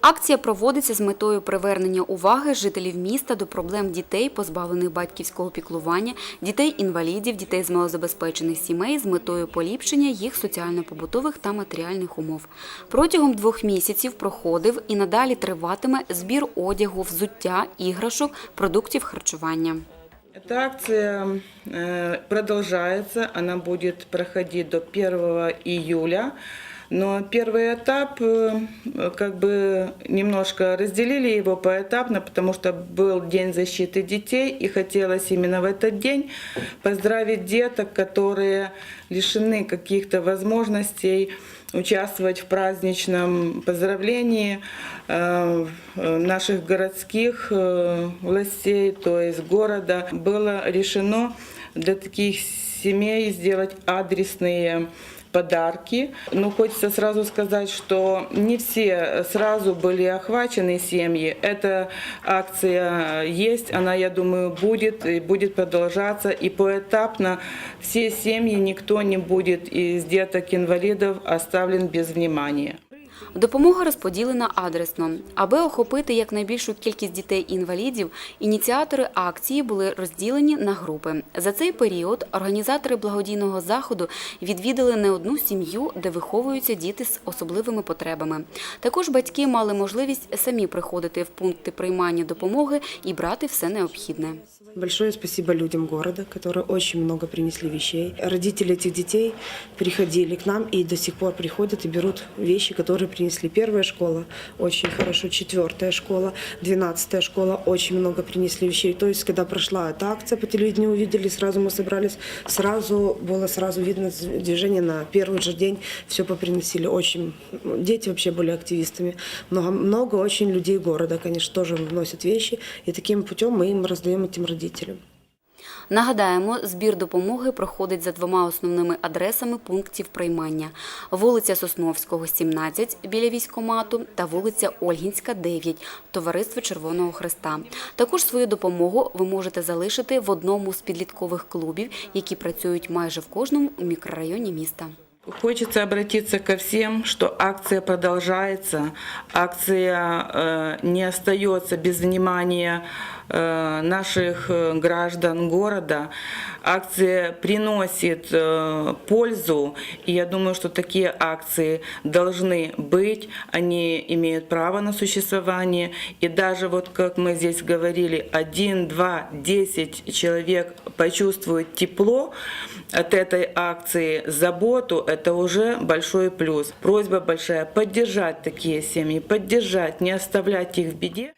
Акція проводиться з метою привернення уваги жителів міста до проблем дітей, позбавлених батьківського піклування, дітей-інвалідів, дітей з малозабезпечених сімей з метою поліпшення їх соціально-побутових та матеріальних умов. Протягом двох місяців проходив і надалі триватиме збір одягу, взуття, іграшок, продуктів харчування. Эта акция э, продолжается, она будет проходить до 1 июля. Но первый этап, э, как бы немножко разделили его поэтапно, потому что был День защиты детей, и хотелось именно в этот день поздравить деток, которые лишены каких-то возможностей участвовать в праздничном поздравлении э, наших городских э, властей, то есть города. Было решено для таких семей сделать адресные подарки. Но хочется сразу сказать, что не все сразу были охвачены семьи. Эта акция есть, она, я думаю, будет и будет продолжаться. И поэтапно все семьи, никто не будет из деток-инвалидов оставлен без внимания. Допомога розподілена адресно. Аби охопити якнайбільшу кількість дітей-інвалідів, ініціатори акції були розділені на групи. За цей період організатори благодійного заходу відвідали не одну сім'ю, де виховуються діти з особливими потребами. Також батьки мали можливість самі приходити в пункти приймання допомоги і брати все необхідне. Большое спасибо людям города, которые очень много принесли вещей. Родители этих детей приходили к нам и до сих пор приходят и берут вещи, которые принесли. Первая школа очень хорошо, четвертая школа, двенадцатая школа очень много принесли вещей. То есть, когда прошла эта акция по телевидению, увидели, сразу мы собрались, сразу было сразу видно движение на первый же день, все поприносили. Очень дети вообще были активистами. Много, много очень людей города, конечно, тоже вносят вещи, и таким путем мы им раздаем этим родителям. Нагадаємо, збір допомоги проходить за двома основними адресами пунктів приймання: вулиця Сосновського, 17 біля військомату та вулиця Ольгінська, 9 Товариство Червоного Хреста. Також свою допомогу ви можете залишити в одному з підліткових клубів, які працюють майже в кожному мікрорайоні міста. Хочется обратиться ко всем, что акция продолжается, акция э, не остается без внимания наших э, граждан города. Акция приносит э, пользу, и я думаю, что такие акции должны быть, они имеют право на существование. И даже вот как мы здесь говорили, один, два, десять человек почувствуют тепло от этой акции, заботу, это уже большой плюс. Просьба большая поддержать такие семьи, поддержать, не оставлять их в беде.